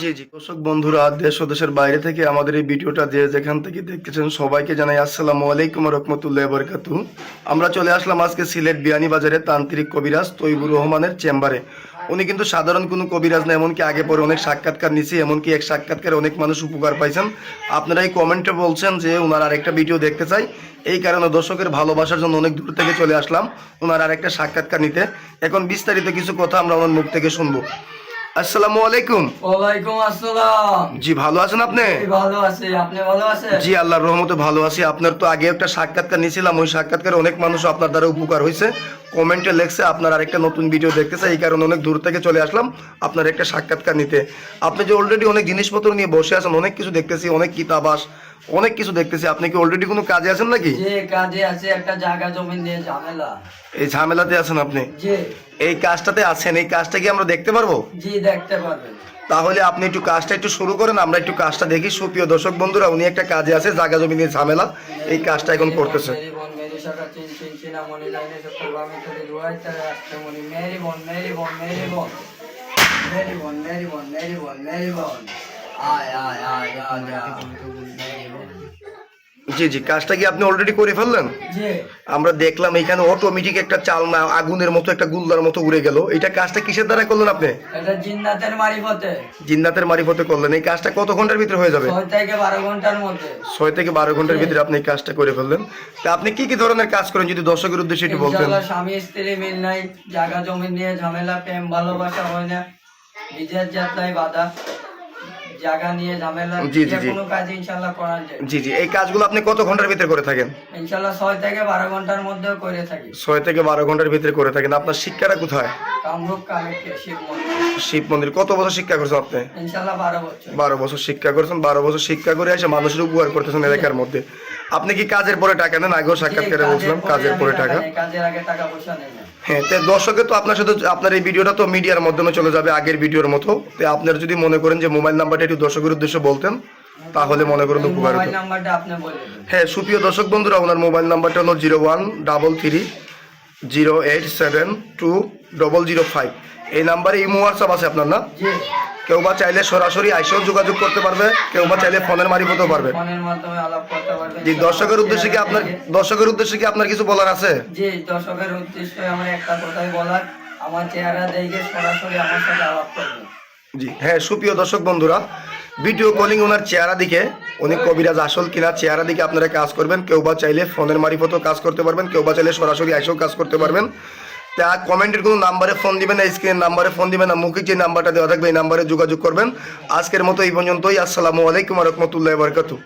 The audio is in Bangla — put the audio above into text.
জি জি, দর্শক বন্ধুরা, দেশ ও দেশের বাইরে থেকে আমাদের এই ভিডিওটা যে যেখান থেকে দেখতেছেন সবাইকে জানাই আসসালামু আলাইকুম রহমতুল্লাহ বরকাতু আমরা চলে আসলাম আজকে সিলেট বিয়ানি বাজারে তান্ত্রিক কবিরাজ তৈবুর রহমানের চেম্বারে। উনি কিন্তু সাধারণ কোনো কবিরাজ না, এমনকি আগে পরে অনেক সাক্ষাৎকার নিছি, এমনকি এক সাক্ষাৎকারে অনেক মানুষ উপকার পাইছেন। আপনারা এই কমেন্টে বলছেন যে ওনার আরেকটা ভিডিও দেখতে চাই। এই কারণে দর্শকের ভালোবাসার জন্য অনেক দূর থেকে চলে আসলাম। ওনার আরেকটা সাক্ষাৎকার নিতে। এখন বিস্তারিত কিছু কথা আমরা ওনার মুখ থেকে শুনব। আসসালামু আলাইকুম। ওয়ালাইকুম আসসালাম। জি ভালো আছেন আপনি? ভালো আছি। আপনি ভালো আছেন? জি আল্লাহর রহমতে ভালো আছি। আপনার তো আগে একটা সাক্ষাৎকার নিয়েছিলাম। ওই সাক্ষাৎকারে অনেক মানুষ আপনার দ্বারা উপকার হয়েছে। কমেন্টে লেখছে আপনার আরেকটা নতুন ভিডিও দেখতেছে। এই কারণে অনেক দূর থেকে চলে আসলাম আপনার একটা সাক্ষাৎকার নিতে। আপনি যে অলরেডি অনেক জিনিসপত্র নিয়ে বসে আছেন অনেক কিছু দেখতেছি অনেক কিতাবাস অনেক কিছু দেখতেছি। আপনি কি অলরেডি কোনো কাজে আছেন নাকি? যে কাজে আছে একটা জায়গা জমি নিয়ে ঝামেলা। এই ঝামেলাতে আছেন আপনি? জি। এই কাজটাতে আছেন এই কাজটা কি আমরা দেখতে পারব? জি দেখতে পারবেন। তাহলে আপনি একটু কাজটা একটু শুরু করেন আমরা একটু কাজটা দেখি। সুপ্রিয় দর্শক বন্ধুরা উনি একটা কাজে আছে জায়গা জমি নিয়ে ঝামেলা। এই কাজটা এখন করতেছে। আয় আয় আয় আয় আয়। জি জি কাজটা কি আপনি অলরেডি করে ফেললেন? আমরা দেখলাম এখানে অটোমেটিক একটা চালনা আগুনের মতো একটা গুল্লার মতো উড়ে গেল। এটা কাজটা কিসের দ্বারা করলেন আপনি? এটা জিন্নাতের মারিফতে। জিন্নাতের মারিফতে করলেন। এই কাজটা কত ঘণ্টার ভিতরে হয়ে যাবে? ছয় থেকে বারো ঘণ্টার মধ্যে। ছয় থেকে বারো ঘণ্টার ভিতরে আপনি এই কাজটা করে ফেললেন। তা আপনি কি কি ধরনের কাজ করেন যদি দর্শকের উদ্দেশ্যে একটু বলতেন? স্বামী স্ত্রী মিল নাই জায়গা জমি নিয়ে ঝামেলা প্রেম ভালোবাসা হয় না। নিজের যাত্রায় বাধা। জায়গা নিয়ে ঝামেলা জি, জি, জি। কোনো কাজ ইনশাআল্লাহ করা যায়। জি জি। এই কাজগুলো আপনি কত ঘণ্টার ভিতরে করে থাকেন? ইনশাআল্লাহ ছয় থেকে বারো ঘণ্টার মধ্যে করে থাকি। 6 থেকে বারো ঘণ্টার ভিতরে করে থাকেন। আপনার শিক্ষাটা কোথায়? কামরূপ শিব মন্দির। শিব মন্দির। কত বছর শিক্ষা করছেন আপনি? ইনশাআল্লাহ বারো বছর। বারো বছর শিক্ষা করছেন। বারো বছর শিক্ষা করে এসে মানুষের উপকার করতেছেন এলাকার মধ্যে। আপনি কি কাজের পরে টাকা নেন? আগেও সাক্ষাৎকারে বলছিলাম কাজের পরে টাকা হ্যাঁ তো দর্শকের তো আপনার সাথে আপনার এই ভিডিওটা তো মিডিয়ার মাধ্যমে চলে যাবে আগের ভিডিওর মতো। তো আপনার যদি মনে করেন যে মোবাইল নাম্বারটা একটু দর্শকের উদ্দেশ্যে বলতেন তাহলে মনে করেন উপকার হতো। হ্যাঁ সুপ্রিয় দর্শক বন্ধুরা ওনার মোবাইল নাম্বারটা হলো zero one double three zero eight seven two double zero five. এই নাম্বারে ইমো হোয়াটসঅ্যাপ আছে আপনার না? কেউ বা চাইলে সরাসরি আইসেও যোগাযোগ করতে পারবে কেউ বা চাইলে ফোনের মারিফতেও পারবে। ফোনের মাধ্যমে আলাপ করতে পারবেন জি দর্শকের উদ্দেশ্যে কি আপনার দর্শকের উদ্দেশ্যে কি আপনার কিছু বলার আছে? জি দর্শকের উদ্দেশ্যে আমার একটা কথাই বলার আমার চেহারা দেখে সরাসরি আমার সাথে আলাপ করবেন। জি হ্যাঁ সুপ্রিয় দর্শক বন্ধুরা ভিডিও কলিং ওনার চেহারা দিকে উনি কবিরাজ আসল কিনা চেহারা দিকে আপনারা কাজ করবেন কেউ বা চাইলে ফোনের মারিফতও কাজ করতে পারবেন কেউ বা চাইলে সরাসরি আইসেও কাজ করতে পারবেন। তা কমেন্টের কোনো নাম্বারে ফোন দিবেন না, স্ক্রিনের নাম্বারে ফোন দিবেন না, মুখে যে নাম্বারটা দেওয়া থাকবে এই নাম্বারে যোগাযোগ করবেন। আজকের মতো এই পর্যন্তই, আসসালামু আলাইকুম রহমতুল্লাহ বরকাতু